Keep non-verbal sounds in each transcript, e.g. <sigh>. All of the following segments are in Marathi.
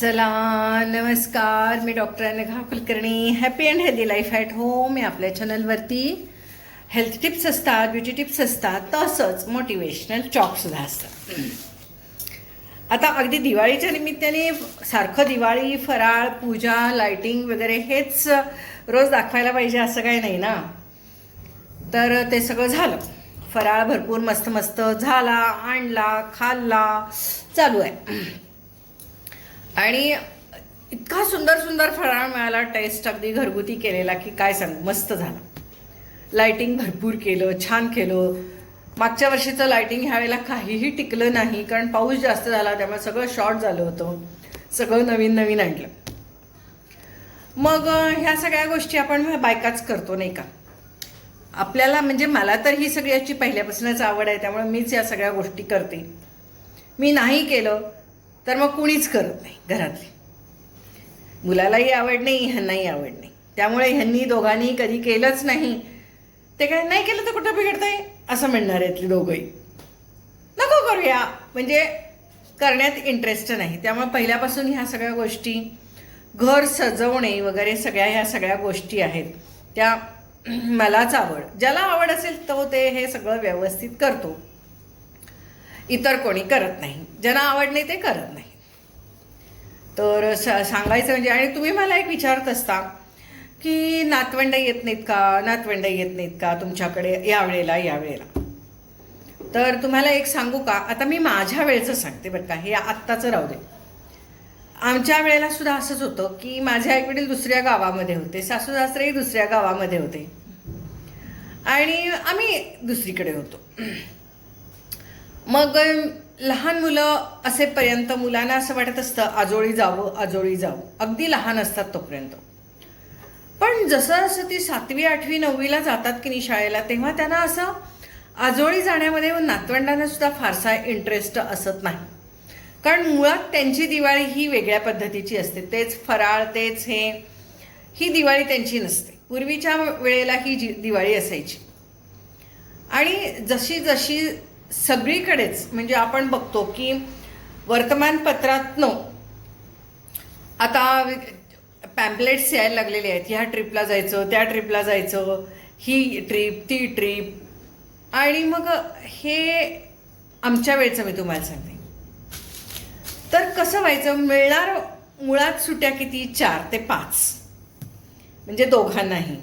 चला नमस्कार. मी doctor Anagha Kulkarni. Happy and healthy life at home या आपल्या चॅनलवरती हेल्थ टिप्स असतात ब्युटी टिप्स असतात तसंच मोटिवेशनल चॉकसुद्धा असतात. आता अगदी दिवाळीच्या निमित्ताने सारखं दिवाळी फराळ पूजा लायटिंग वगैरे हेच रोज दाखवायला पाहिजे असं काही नाही ना? तर ते सगळं झालं. फराळ भरपूर मस्त मस्त झाला आणला खाल्ला चालू आहे. आणि इतका सुंदर सुंदर फराळ मिळाला टेस्ट अगदी घरगुती केलेला की काय सांगू मस्त झाला. लायटिंग भरपूर केलं छान केलं. मागच्या वर्षीचं लाइटिंग ह्यावेळेला काहीही टिकलं नाही कारण पाऊस जास्त झाला त्यामुळे सगळं शॉर्ट झालं होतं. सगळं नवीन नवीन आणलं. मग ह्या सगळ्या गोष्टी आपण बायकाच करतो नाही का? आपल्याला म्हणजे मला तर ही सगळ्याची पहिल्यापासूनच आवड आहे त्यामुळे मीच या सगळ्या गोष्टी करते. मी नाही केलं तर मग कुणीच करत नाही घरातले. मुलालाही आवड नाही ह्यांनाही आवड नाही. त्यामुळे ह्यांनी दोघांनी कधी केलंच नाही. ते काय नाही केलं तर कुठं बिघडतंय? असं म्हणणार आहेत दोघंही. नको करूया. म्हणजे करण्यात इंटरेस्ट नाही. त्यामुळे पहिल्यापासून ह्या सगळ्या गोष्टी घर सजवणे वगैरे सगळ्या ह्या सगळ्या गोष्टी आहेत. त्या <clears throat> मलाच आवड. ज्याला आवड असेल तो ते हे सगळं व्यवस्थित करतो. इतर कोणी करत नाही. ज्यांना आवड नाही ते करत नाही. तर स सांगायचं म्हणजे आणि तुम्ही मला एक विचारत असता की नातवंड येत नाहीत का? नातवंड येत नाहीत का तुमच्याकडे? या वेळेला या वेळेला तर तुम्हाला एक सांगू का? आता मी माझ्या वेळेचं सांगते बरं का हे आत्ताचं राहू दे. आमच्या वेळेला सुद्धा असंच होतं की माझे आईवडील दुसऱ्या गावामध्ये होते सासू सासरेही दुसऱ्या गावामध्ये होते. आणि आम्ही दुसरीकडे होतो. मग लहान मुलं असेपर्यंत मुलांना असं वाटत असतं आजोळी जावं आजोळी जावं. अगदी लहान असतात तोपर्यंत. पण जसं जसं ती सातवी आठवी नववीला जातात की नाही शाळेला तेव्हा त्यांना असं आजोळी जाण्यामध्ये नातवंडांना सुद्धा फारसा इंटरेस्ट असत नाही. कारण मुळात त्यांची दिवाळी ही वेगळ्या पद्धतीची असते. तेच फराळ तेच हे. ही दिवाळी त्यांची नसते. पूर्वीच्या वेळेला ही जी दिवाळी असायची. आणि जशी जशी सगळीकडेच म्हणजे आपण बघतो की वर्तमानपत्रातनं आता पॅम्पलेट्स यायला लागलेले आहेत. ह्या ट्रिपला जायचं त्या ट्रिपला जायचं ही ट्रिप ती ट्रिप आणि मग हे आमच्या वेळचं मी तुम्हाला सांगते. तर कसं व्हायचं? मिळणार मुळात सुट्या किती? चार ते पाच. म्हणजे दोघांनाही.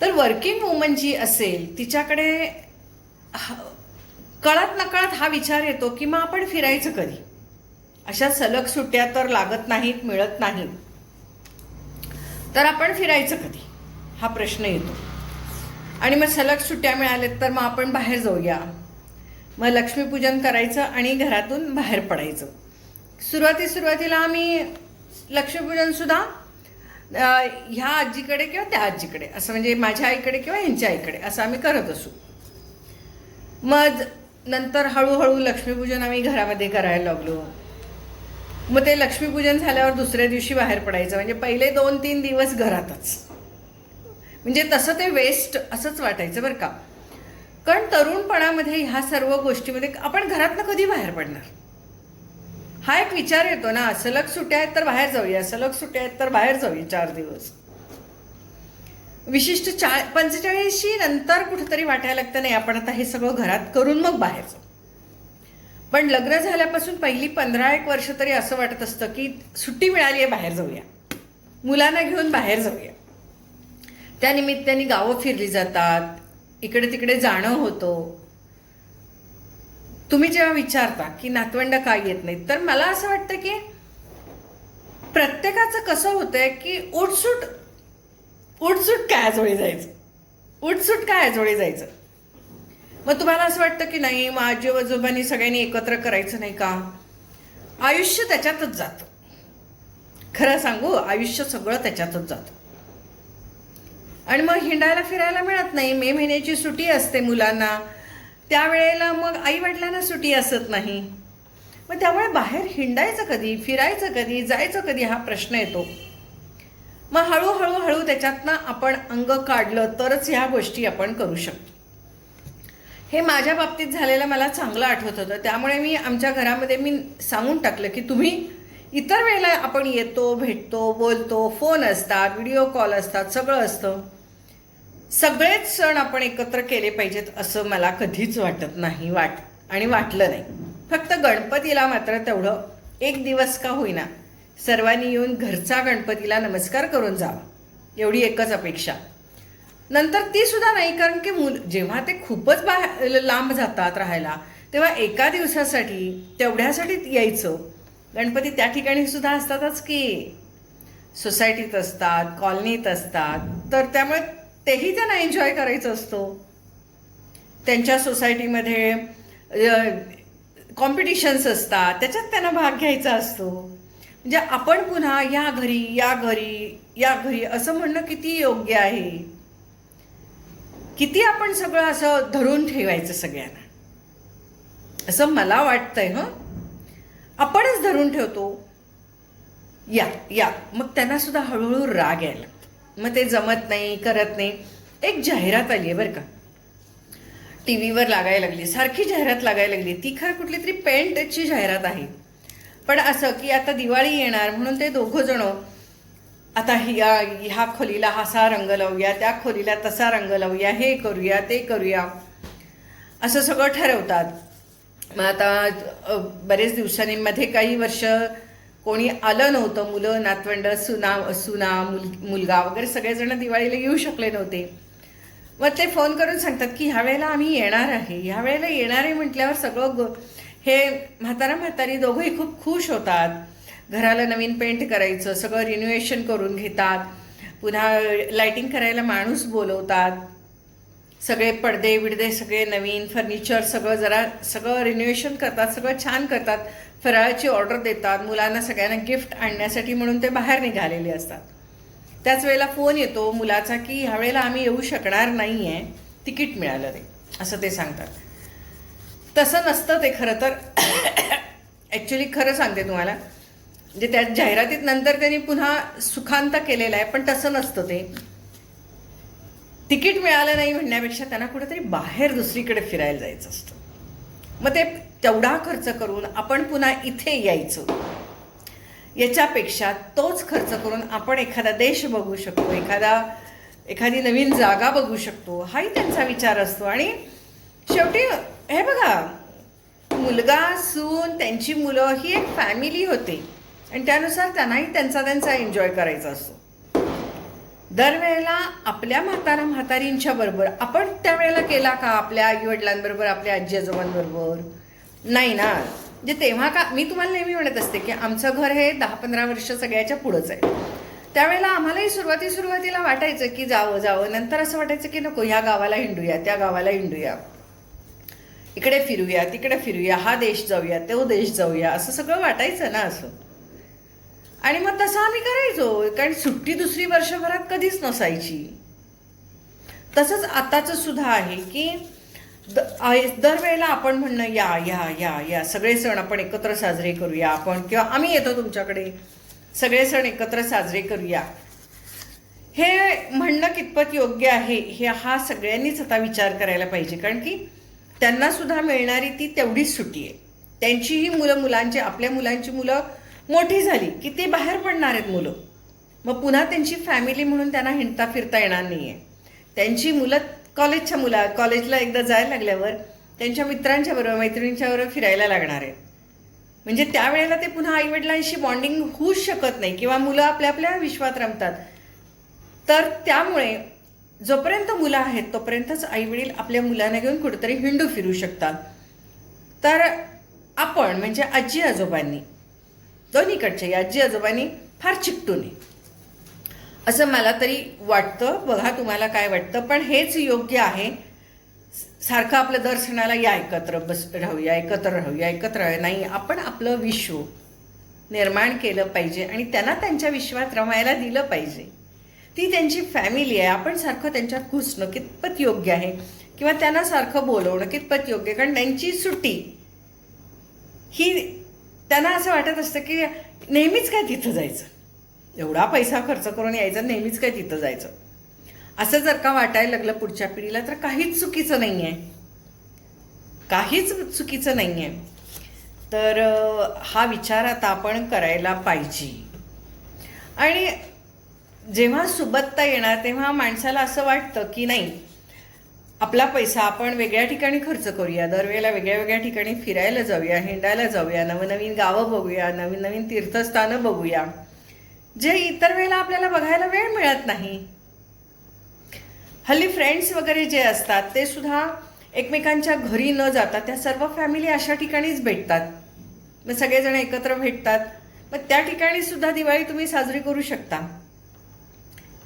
तर वर्किंग वुमन जी असेल तिच्याकडे कळत नकळत हा विचार येतो की मग आपण फिरायचं कधी? अशा सलग सुट्ट्या तर लागत नाहीत मिळत नाहीत. तर आपण फिरायचं कधी? हा प्रश्न येतो. आणि मग सलग सुट्ट्या मिळाल्यात तर मग आपण बाहेर जाऊया. मग लक्ष्मीपूजन करायचं आणि घरातून बाहेर पडायचं. सुरुवाती सुरुवातीला आम्ही लक्ष्मीपूजनसुद्धा ह्या आजीकडे किंवा त्या आजीकडे असं म्हणजे माझ्या आईकडे किंवा यांच्या आईकडे असं आम्ही करत असू. मग नंतर हळूहळू लक्ष्मीपूजन आम्ही घरामध्ये करायला लागलो. मग ते लक्ष्मीपूजन झाल्यावर दुसऱ्या दिवशी बाहेर पडायचं. म्हणजे पहिले दोन तीन दिवस घरातच. म्हणजे तसं ते वेस्ट असंच वाटायचं बरं का. कारण तरुणपणामध्ये ह्या सर्व गोष्टीमध्ये आपण घरातनं कधी बाहेर पडणार? हा एक विचार येतो ना. सलग सुट्या आहेत तर बाहेर जाऊया. सलग सुट्या आहेत तर बाहेर जाऊया चार दिवस. विशिष्ट चा पंचेचाळीसशी नंतर कुठंतरी वाटायला लागतं नाही आपण आता हे सगळं घरात करून मग बाहेर जाऊ पण लग्न झाल्यापासून पहिली पंधरा एक वर्ष तरी असं वाटत असतं की सुट्टी मिळाली आहे बाहेर जाऊया. मुलांना घेऊन बाहेर जाऊया. त्या निमित्ताने गावं फिरली जातात. इकडे तिकडे जाणं होतं. तुम्ही जेव्हा विचारता की नातवंड काय येत नाहीत तर मला असं वाटतं की प्रत्येकाचं कसं होतंय की उठसूट उठसूट काय आजोळी जायचं? उठसूट काय आजोळी जायचं? मग तुम्हाला असं वाटतं की नाही मग आजी आजोबांनी सगळ्यांनी एकत्र करायचं नाही का? आयुष्य त्याच्यातच जातं. खरं सांगू आयुष्य सगळं त्याच्यातच जातं. आणि मग हिंडायला फिरायला मिळत नाही. मे महिन्याची सुट्टी असते मुलांना. त्यावेळेला मग आई वडिलांना सुट्टी असत नाही. मग त्यामुळे बाहेर हिंडायचं कधी फिरायचं कधी जायचं कधी हा प्रश्न येतो. मग हळूहळू हळू त्याच्यातनं आपण अंग काढलं तरच ह्या गोष्टी आपण करू शकतो. हे माझ्या बाबतीत झालेलं मला चांगलं आठवत होतं. त्यामुळे मी आमच्या घरामध्ये मी सांगून टाकलं की तुम्ही इतर वेळेला आपण येतो भेटतो बोलतो फोन असतात व्हिडिओ कॉल असतात सगळं असतं. सगळेच सण आपण एकत्र केले पाहिजेत असं मला कधीच वाटत नाही वाट आणि वाटलं नाही. फक्त गणपतीला मात्र तेवढं एक दिवस का होईना. सर्वांनी येऊन घरचा गणपतीला नमस्कार करून जावा. एवढी एकच अपेक्षा. नंतर ती सुद्धा नाही कारण की मुल जेव्हा ते खूपच बाहेर लांब जातात राहायला तेव्हा एका दिवसासाठी तेवढ्यासाठी यायचं. गणपती त्या ठिकाणी सुद्धा असतातच की सोसायटीत असतात कॉलनीत असतात तर त्यामुळे तेही त्यांना एन्जॉय करायचं असतो. त्यांच्या सोसायटीमध्ये कॉम्पिटिशन्स असतात त्याच्यात त्यांना भाग घ्यायचा असतो. म्हणजे आपण पुन्हा या घरी या घरी या घरी असं म्हणणं किती योग्य आहे? किती आपण सगळं असं धरून ठेवायचं सगळ्यांना? असं मला वाटतंय हं? आपणच धरून ठेवतो. या या. मग त्यांना सुद्धा हळूहळू राग यायला मग ते जमत नाही करत नाही. एक जाहिरात आली आहे बरं का. टी व्हीवर लागायला लागली सारखी जाहिरात लागायला लागली. ती खरं कुठली तरी पेंटची जाहिरात आहे. पण असं की आता दिवाळी येणार म्हणून ते दोघं जण आता ह्या ह्या खोलीला असा रंग लावूया त्या खोलीला तसा रंग लावूया हे करूया ते करूया. असं सगळं ठरवतात. मग आता बरेच दिवसांनी मध्ये काही वर्ष कोणी आलं नव्हतं मुलं नातवंड सुना सुना मुल मुलगा वगैरे सगळेजण दिवाळीला येऊ शकले नव्हते. मग ते फोन करून सांगतात की ह्या वेळेला आम्ही येणार आहे. ह्या वेळेला येणार आहे म्हटल्यावर सगळं ग हे म्हातारा म्हातारी दोघंही खूप खुश होतात. घराला नवीन पेंट करायचं सगळं रिन्युएशन करून घेतात. पुन्हा लायटिंग करायला माणूस बोलवतात. सगळे पडदे बिडदे सगळे नवीन फर्निचर सगळं जरा सगळं रिन्युएशन करतात सगळं छान करतात. फराळाची ऑर्डर देतात. मुलांना सगळ्यांना गिफ्ट आणण्यासाठी म्हणून ते बाहेर निघालेले असतात. त्याच वेळेला फोन येतो मुलाचा की ह्यावेळेला आम्ही येऊ शकणार नाही आहे तिकीट मिळालं रे असं ते सांगतात. तसं नसतं ते खरं तर. ॲक्च्युली खरं सांगते तुम्हाला. म्हणजे त्या जाहिरातीत नंतर त्यांनी पुन्हा सुखांत केलेलं आहे पण तसं नसतं ते. तिकीट मिळालं नाही म्हणण्यापेक्षा त्यांना कुठेतरी बाहेर दुसरीकडे फिरायला जायचं असतं. मग ते तेवढा खर्च करून आपण पुन्हा इथे यायचं. याच्यापेक्षा तोच खर्च करून आपण एखादा देश बघू शकतो एखादा एखादी नवीन जागा बघू शकतो. हाही त्यांचा विचार असतो. आणि शेवटी हे बघा मुलगा सून त्यांची मुलं ही एक फॅमिली होते. आणि त्यानुसार त्यांनाही त्यांचा त्यांचा एन्जॉय करायचा असतो. दरवेळेला आपल्या म्हातारा म्हातारींच्या बरोबर आपण त्यावेळेला केला का आपल्या आईवडिलांबरोबर आपल्या आजी आजोबांबरोबर नाही ना. म्हणजे तेव्हा का मी तुम्हाला नेहमी म्हणत असते की आमचं घर हे दहा पंधरा वर्ष सगळ्याच्या पुढंच आहे. त्यावेळेला आम्हालाही सुरुवाती सुरुवातीला वाटायचं की जावं जावं. नंतर असं वाटायचं की नको ह्या गावाला हिंडूया त्या गावाला हिंडूया. इकडे फिरूया तिकडे फिरूया हा देश जाऊया तो देश जाऊया असं सगळं वाटायचं ना असं. आणि मग तसं आम्ही करायचो कारण सुट्टी दुसरी वर्षभरात कधीच नसायची. तसंच आताचं सुद्धा आहे की द दरवेळेला आपण म्हणणं या या या या सगळे सण आपण एकत्र साजरे करूया आपण किंवा आम्ही येतो तुमच्याकडे सगळे सण एकत्र साजरे करूया. हे म्हणणं कितपत योग्य आहे हे हा सगळ्यांनीच आता विचार करायला पाहिजे कारण की त्यांना सुद्धा मिळणारी ती तेवढीच सुट्टी आहे. त्यांचीही मुलं मुलांची आपल्या मुलांची मुलं मोठी झाली की ते बाहेर पडणार आहेत मुलं. मग पुन्हा त्यांची फॅमिली म्हणून त्यांना हिंडता फिरता येणार नाही आहे त्यांची मुलं कॉलेजच्या मुला कॉलेजला एकदा जायला लागल्यावर त्यांच्या मित्रांच्या बरोबर मैत्रिणींच्या बरोबर फिरायला लागणार आहेत. म्हणजे त्यावेळेला ते पुन्हा आईवडिलांशी बॉन्डिंग होऊच शकत नाही किंवा मुलं आपल्या आपल्या विश्वात रमतात. तर त्यामुळे जोपर्यंत मुलं आहेत तोपर्यंतच आईवडील आपल्या मुलांना घेऊन कुठेतरी हिंडू फिरू शकतात. तर आपण म्हणजे आजी आजोबांनी दोन्हीकडचे आजी आजोबांनी फार चिकटू नये असं मला तरी वाटतं. बघा तुम्हाला काय वाटतं पण हेच योग्य आहे. सारखं आपलं दर सणाला या एकत्र बस राहूया एकत्र राहूया एकत्र राहूया. नाही आपण आपलं विश्व निर्माण केलं पाहिजे आणि त्यांना त्यांच्या विश्वात रमायला दिलं पाहिजे. ती त्यांची फॅमिली आहे. आपण सारखं त्यांच्यात घुसणं कितपत योग्य आहे? किंवा त्यांना सारखं बोलवणं कितपत योग्य आहे? कारण त्यांची सुट्टी ही त्यांना असं वाटत असतं की नेहमीच काय तिथं जायचं. एवढा पैसा खर्च करून यायचा नेहमीच काय तिथं जायचं. असं जर का वाटायला लागलं पुढच्या पिढीला तर काहीच चुकीचं नाही आहे काहीच चुकीचं नाही आहे तर हा विचार आता आपण करायला पाहिजे. आणि जेव्हा सुबत्ता येणार तेव्हा माणसाला असं वाटतं की नाही आपला पैसा आपण वेगळ्या ठिकाणी खर्च करूया. दरवेळेला वेगळ्या वेगळ्या ठिकाणी फिरायला जाऊया हिंडायला जाऊया नवनवीन गावं बघूया नवीन नवीन तीर्थस्थानं बघूया. जे इतर वेळेला आपल्याला बघायला वेळ मिळत नाही. हल्ली फ्रेंड्स वगैरे जे असतात ते सुद्धा एकमेकांच्या घरी न जाता त्या सर्व फॅमिली अशा ठिकाणीच भेटतात. मग सगळेजण एकत्र भेटतात. मग त्या ठिकाणी सुद्धा दिवाळी तुम्ही साजरी करू शकता.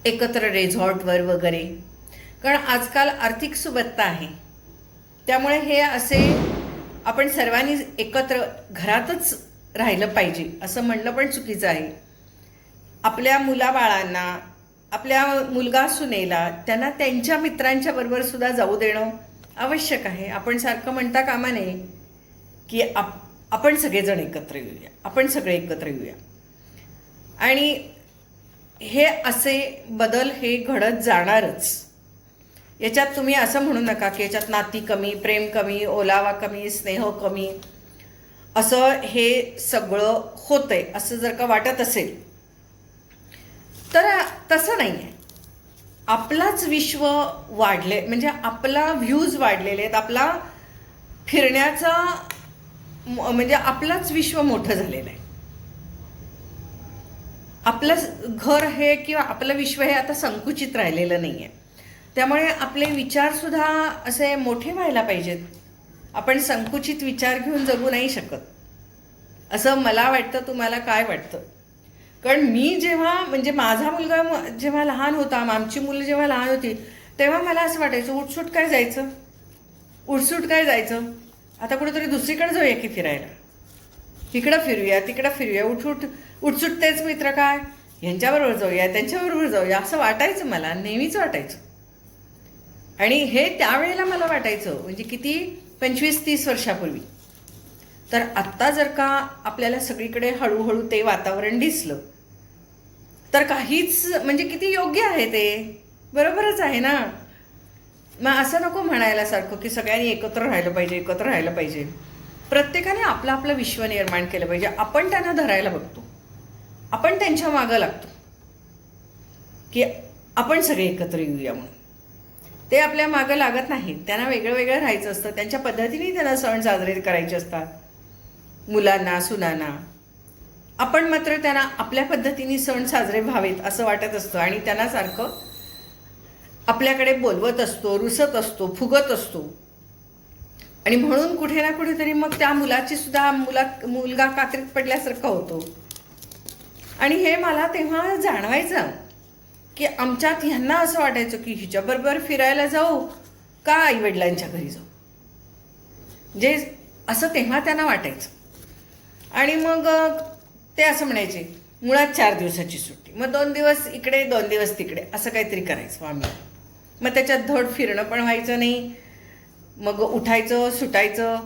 एकत्र रेझॉर्टवर वगैरे. कारण आजकाल आर्थिक सुबत्ता आहे. त्यामुळे हे असे आपण सर्वांनी एकत्र घरातच राहिलं पाहिजे असं म्हणणं पण चुकीचं आहे. आपल्या मुलाबाळांना आपल्या मुलगा सुनेला त्यांना त्यांच्या मित्रांच्या बरोबर सुद्धा जाऊ देणं आवश्यक आहे. आपण सारखं म्हणता कामा नये की आप आपण सगळेजण एकत्र येऊया आपण सगळे एकत्र येऊया. आणि हे असे बदल हे घडत जाणारच. याच्यात तुम्ही असं म्हणू नका की याच्यात नाती कमी प्रेम कमी ओलावा कमी स्नेह कमी. असं हे सगळं होतंय असं जर का वाटत असेल. तर तसं नाही आहे आपलाच विश्व वाढले म्हणजे आपला व्ह्यूज वाढलेले आहेत आपला फिरण्याचा म्हणजे आपलाच विश्व मोठं झालेलं आहे. आपलं घर हे किंवा आपलं विश्व हे आता संकुचित राहिलेलं नाही आहे त्यामुळे आपले विचारसुद्धा असे मोठे व्हायला पाहिजेत. आपण संकुचित विचार घेऊन जगू नाही शकत. असं मला वाटतं तुम्हाला काय वाटतं? कारण मी जेव्हा म्हणजे माझा मुलगा म- जेव्हा लहान होता आमची मुलं जेव्हा लहान होती तेव्हा मला असं वाटायचं उठसूट काय जायचं? उठसूट काय जायचं? आता कुठेतरी दुसरीकडे जाऊया की फिरायला. इकडं फिरूया तिकडं फिरूया. उठूट उठसुटतेच मित्र काय? यांच्याबरोबर जाऊया त्यांच्याबरोबर जाऊया. असं वाटायचं मला नेहमीच वाटायचं. आणि हे त्यावेळेला मला वाटायचं म्हणजे किती? पंचवीस तीस वर्षापूर्वी. तर आत्ता जर का आपल्याला सगळीकडे हळूहळू ते वातावरण दिसलं तर काहीच म्हणजे किती योग्य आहे ते? बरोबरच आहे ना? मग असं नको म्हणायला सारखं की सगळ्यांनी एकत्र राहिलं पाहिजे एकत्र राहिलं पाहिजे. प्रत्येकाने आपलं आपलं विश्व निर्माण केलं पाहिजे. आपण त्यांना धरायला बघतो. आपण त्यांच्या मागं लागतो. की आपण सगळे एकत्र येऊया म्हणून. ते आपल्या मागं लागत नाहीत. त्यांना वेगळं वेगळं राहायचं असतं. त्यांच्या पद्धतीने त्यांना सण साजरे करायचे असतात. मुलांना सुनांना. आपण मात्र त्यांना आपल्या पद्धतीने सण साजरे व्हावेत असं वाटत असतं आणि त्यांना सारखं आपल्याकडे बोलवत असतो रुसत असतो फुगत असतो. आणि म्हणून कुठे ना कुठेतरी मग त्या मुलाची सुद्धा मुला मुलगा कात्रीत पडल्यासारखा होतो. आणि हे मला तेव्हा जाणवायचं की आमच्यात ह्यांना असं वाटायचं की हिच्याबरोबर फिरायला जाऊ का आईवडिलांच्या घरी जाऊ? जे असं तेव्हा त्यांना वाटायचं. आणि मग ते असं म्हणायचे मुळात चार दिवसाची सुट्टी. मग दोन दिवस इकडे दोन दिवस तिकडे. असं काहीतरी करायचं आम्ही. मग त्याच्यात धड फिरणं पण व्हायचं नाही. मग उठायचं सुटायचं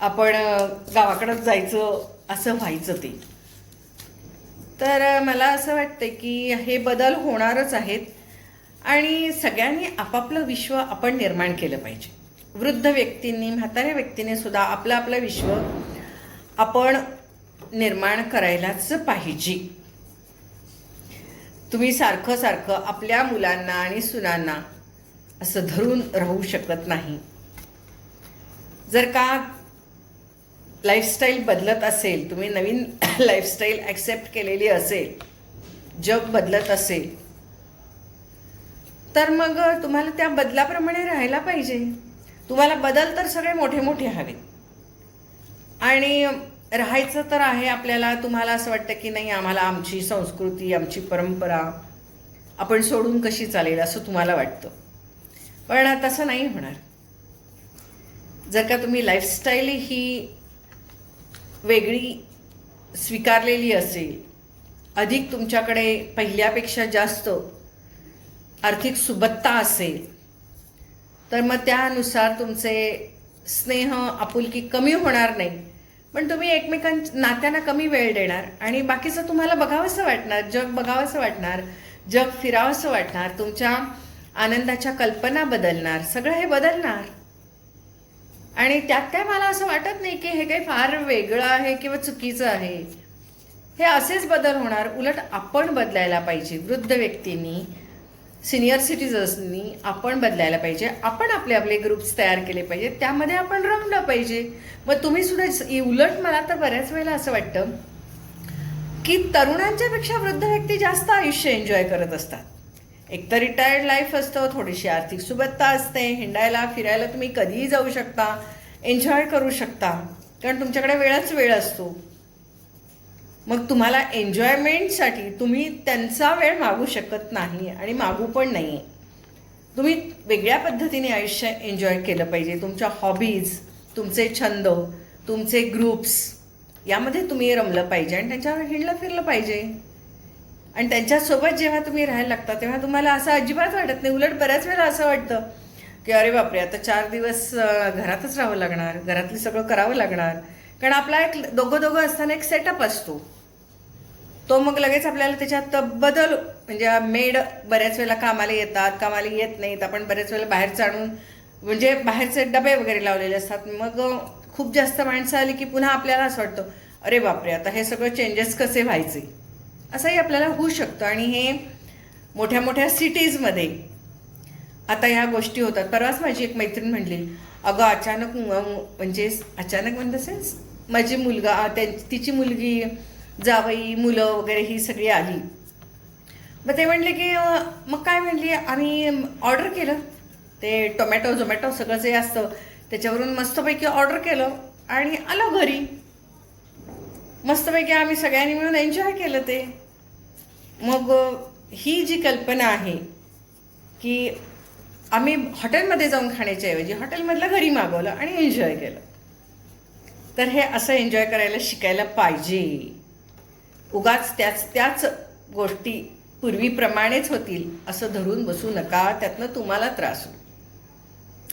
आपण गावाकडंच जायचं असं व्हायचं ते. तर मला असं वाटतं की हे बदल होणारच आहेत आणि सगळ्यांनी आपापलं विश्व आपण निर्माण केलं पाहिजे. वृद्ध व्यक्तींनी म्हाताऱ्या व्यक्तीने सुद्धा आपलं आपलं विश्व आपण निर्माण करायलाच पाहिजे. तुम्ही सारखं सारखं आपल्या मुलांना आणि सुनांना असं धरून राहू शकत नाही. जर का लाईफस्टाईल बदलत असेल तुम्ही नवीन <laughs> लाईफस्टाईल ॲक्सेप्ट केलेली असेल जग बदलत असेल तर मग तुम्हाला त्या बदलाप्रमाणे राहायला पाहिजे. तुम्हाला बदल तर सगळे मोठे मोठे हवेत. आणि राहायचं तर आहे आपल्याला तुम्हाला असं वाटतं की नाही आम्हाला आमची संस्कृती आमची परंपरा आपण सोडून कशी चालेल असं तुम्हाला वाटतं. पण तसं नाही होणार. जर का तुम्ही लाईफस्टाईल ही वेगळी स्वीकारलेली असेल अधिक तुमच्याकडे पहिल्यापेक्षा जास्त आर्थिक सुबत्ता असेल तर मग त्यानुसार तुमचे स्नेह आपुलकी कमी होणार नाही. पण तुम्ही एकमेकां नात्यांना कमी वेळ देणार आणि बाकीचं तुम्हाला बघावंसं वाटणार जग बघावंसं वाटणार जग फिरावंसं वाटणार तुमच्या आनंदाच्या कल्पना बदलणार सगळं हे बदलणार. आणि त्यात काय मला असं वाटत नाही की हे काही फार वेगळं आहे किंवा चुकीचं आहे. हे असेच बदल होणार. उलट आपण बदलायला पाहिजे. वृद्ध व्यक्तींनी सिनियर सिटीजन्सनी आपण बदलायला पाहिजे. आपण आपले आपले ग्रुप्स तयार केले पाहिजे. त्यामध्ये आपण रमलं पाहिजे. मग तुम्ही सुद्धा उलट मला तर बऱ्याच वेळेला असं वाटतं की तरुणांच्यापेक्षा वृद्ध व्यक्ती जास्त आयुष्य एन्जॉय करत असतात. एक तर रिटायर्ड लाईफ असतं थोडीशी आर्थिक सुबत्ता असते हिंडायला फिरायला तुम्ही कधीही जाऊ शकता एन्जॉय करू शकता कारण तुमच्याकडे वेळच वेळ असतो. मग तुम्हाला एन्जॉयमेंटसाठी तुम्ही त्यांचा वेळ मागू शकत नाही आणि मागू पण नाही तुम्ही वेगळ्या पद्धतीने आयुष्य एन्जॉय केलं पाहिजे. तुमच्या हॉबीज तुमचे छंद तुमचे ग्रुप्स यामध्ये तुम्ही रमलं पाहिजे आणि त्यांच्यावर हिंडलं फिरलं पाहिजे. आणि त्यांच्यासोबत जेव्हा तुम्ही राहायला लागता तेव्हा तुम्हाला असं अजिबात वाटत नाही. उलट बऱ्याच वेळेला असं वाटतं की अरे बापरे आता चार दिवस घरातच राहावं लागणार घरातलं सगळं करावं लागणार. कारण आपला एक दोघं दोघं असताना एक सेटअप असतो. तो मग लगेच आपल्याला त्याच्यात बदल म्हणजे मेड बऱ्याच वेळेला कामाला येतात कामाला येत नाहीत. आपण बऱ्याच वेळेला बाहेरचं आणून म्हणजे बाहेरचे डबे वगैरे लावलेले असतात. मग खूप जास्त माणसं आली की पुन्हा आपल्याला असं वाटतं अरे बापरे आता हे सगळं चेंजेस कसे व्हायचे? असंही आपल्याला होऊ शकतं. आणि हे मोठ्या मोठ्या सिटीजमध्ये आता ह्या गोष्टी होतात. परवाच माझी एक मैत्रीण म्हणली अगं अचानक म्हणजे अचानक म्हणजे सेन्स माझी मुलगा त्यां तिची मुलगी जावई मुलं वगैरे ही सगळी आली. मग ते म्हणले की मग काय म्हणली आम्ही ऑर्डर केलं. ते टोमॅटो झोमॅटो सगळं जे असतं त्याच्यावरून मस्तपैकी ऑर्डर केलं आणि आलो घरी. मस्तपैकी आम्ही सगळ्यांनी मिळून एन्जॉय केलं ते. मग ही जी कल्पना आहे की आम्ही हॉटेलमध्ये जाऊन खाण्याच्या ऐवजी हॉटेलमधलं घरी मागवलं आणि एन्जॉय केलं. तर हे असं एन्जॉय करायला शिकायला पाहिजे. उगाच त्याच त्याच गोष्टी पूर्वीप्रमाणेच होतील असं धरून बसू नका त्यातनं तुम्हाला त्रास होईल.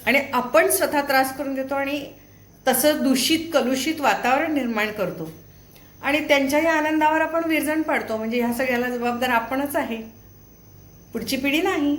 आणि आपण स्वतः त्रास करून देतो आणि तसं दूषित कलुषित वातावरण निर्माण करतो. आणि त्यांच्याही आनंदावर आपण विरजण पाडतो. म्हणजे ह्या सगळ्याला जबाबदार आपणच आहे. पुढची पिढी नाही.